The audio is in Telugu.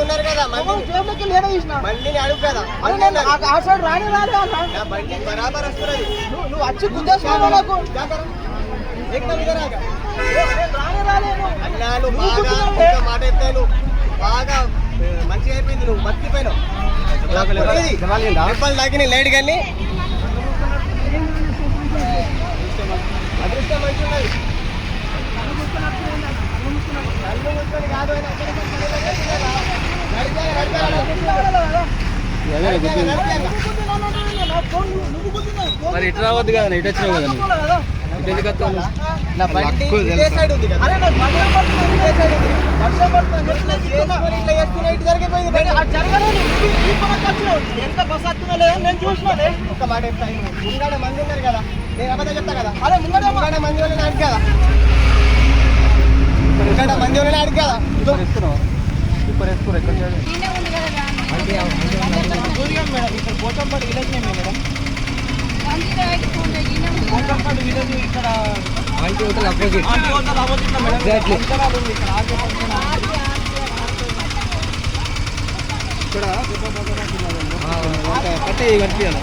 ఉన్నారు కదా? అడుగు కదా. రాని బండి బరాబర్ వస్తున్నది నువ్వు వచ్చి బాగా మాట ఎత్తాను బాగా మంచిగా అయిపోయింది నువ్వు. దెబ్బలు తాకినాయి. లేట్ కానీ మరి ఇటు రావద్దు కదా ఇటు వచ్చినావు కదా. ఇటు ఎందుకు వస్తావు? నేను అది జరగలేదు. ఈ- ఈ పక్కకు వచ్చినావు. ఎంత బస్ వస్తున్నా లేదా నేను చూసినానే ఒక్క మాట చెప్తాను ముంగాడ మంది ఉన్నారు కదా. నేను అబద్ధం చెప్తా కదా. అరే ముంగడే మా- ముంగాడ మంది వాళ్ళని అడుగు కదా. ముంగాడ మంది వాళ్ళని అడుగు కదా. సూపర్ వేసుకున్నావా? సూపర్ వేసుకోరు ఎక్కడ. దూరియం పోచంపాడు విలేజ్ నేమే మేడం. విలేజ్ ఇక్కడ aunty hotel opposite aunty hotel madam. ఇక్కడ. ఇక్కడ కట్టే కనిపించాలి